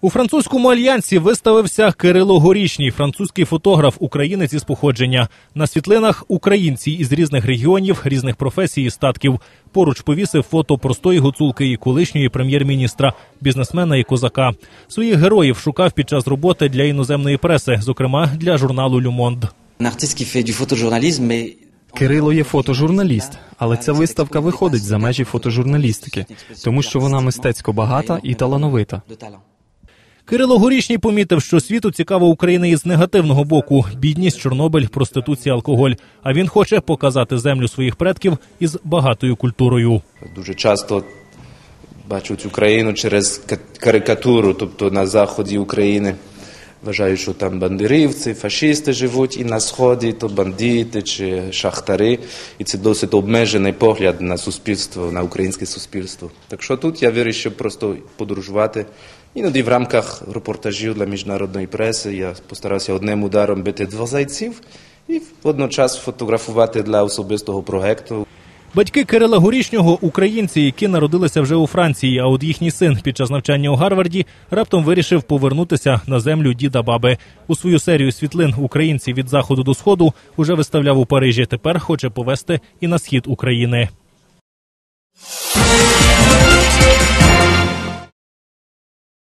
У французькому альянсі виставився Кирило Горішній, французький фотограф, українець із походження. На світлинах українці із різних регіонів, різних професій і статків. Поруч повісив фото простої гуцулки і колишньої прем'єр-міністра, бізнесмена і козака. Своїх героїв шукав під час роботи для іноземної преси, зокрема для журналу «Люмонд». Кирило є фотожурналіст, але ця виставка виходить за межі фотожурналістики, тому що вона мистецько багата і талановита. Кирило Горішній помітив, що світу цікава Україна із негативного боку: бідність, Чорнобиль, проституція, алкоголь. А він хоче показати землю своїх предків із багатою культурою. Дуже часто бачу цю країну через карикатуру, тобто на заході України вважають, що там бандерівці, фашисти живуть, і на сході то бандити чи шахтари. І це досить обмежений погляд на суспільство, на українське суспільство. Так що тут я вирішив просто подорожувати. Іноді в рамках репортажів для міжнародної преси я постарався одним ударом бити двох зайців і водночас фотографувати для особистого проекту. Батьки Кирила Горішнього українці, які народилися вже у Франції. А от їхній син під час навчання у Гарварді раптом вирішив повернутися на землю діда баби. У свою серію світлин українці від заходу до сходу уже виставляв у Парижі. Тепер хоче повести і на схід України.